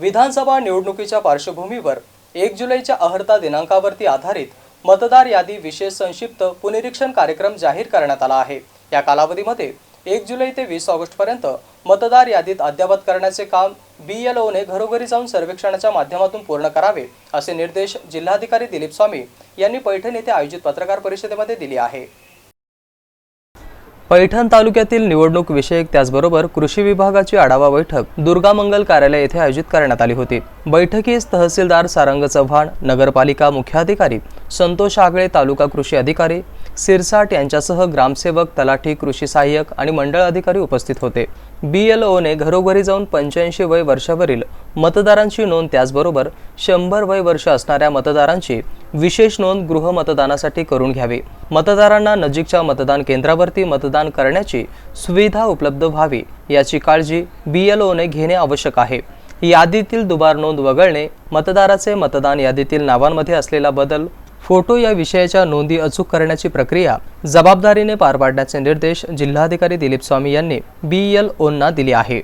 विधानसभा निवडणुकीच्या पार्श्वभूमीवर एक जुलैच्या अहर्ता दिनांकावरती आधारित मतदार यादी विशेष संक्षिप्त पुनरीक्षण कार्यक्रम जाहीर करण्यात आला आहे. या कालावधीमध्ये एक जुलै ते वीस ऑगस्टपर्यंत मतदार यादीत अद्ययावत करण्याचे काम बी एल ओने घरोघरी जाऊन सर्वेक्षणाच्या माध्यमातून पूर्ण करावे असे निर्देश जिल्हाधिकारी दिलीप स्वामी यांनी पैठण येथे आयोजित पत्रकार परिषदेमध्ये दिले आहे. पैठण तालुक्यातील निवडणूक विषयक त्याचबरोबर कृषी विभागाची आढावा बैठक दुर्गामंगल कार्यालय येथे आयोजित करण्यात आली होती. बैठकीस तहसीलदार सारंग चव्हाण नगरपालिका मुख्याधिकारी संतोष आगळे तालुका कृषी अधिकारी सिरसाट यांच्यासह ग्रामसेवक तलाठी कृषी सहाय्यक आणि मंडळ अधिकारी उपस्थित होते. बी एल ओने घरोघरी जाऊन पंच्याऐंशी वय वर्षावरील मतदारांची नोंद त्याचबरोबर शंभर वय वर्ष असणाऱ्या मतदारांची विशेष नोंद गृह मतदानासाठी करून घ्यावी. मतदारांना नजीकच्या मतदान केंद्रावरती मतदान करण्याची सुविधा उपलब्ध व्हावी याची काळजी बी एल ओने घेणे आवश्यक आहे. यादीतील दुबार नोंद वगळणे मतदाराचे मतदान यादीतील नावांमध्ये असलेला बदल फोटो या विषयाच्या नोंदी अचूक करण्याची प्रक्रिया जबाबदारीने पार पाडण्याचे निर्देश जिल्हाधिकारी दिलीप स्वामी यांनी बी एल ओंना दिले आहे.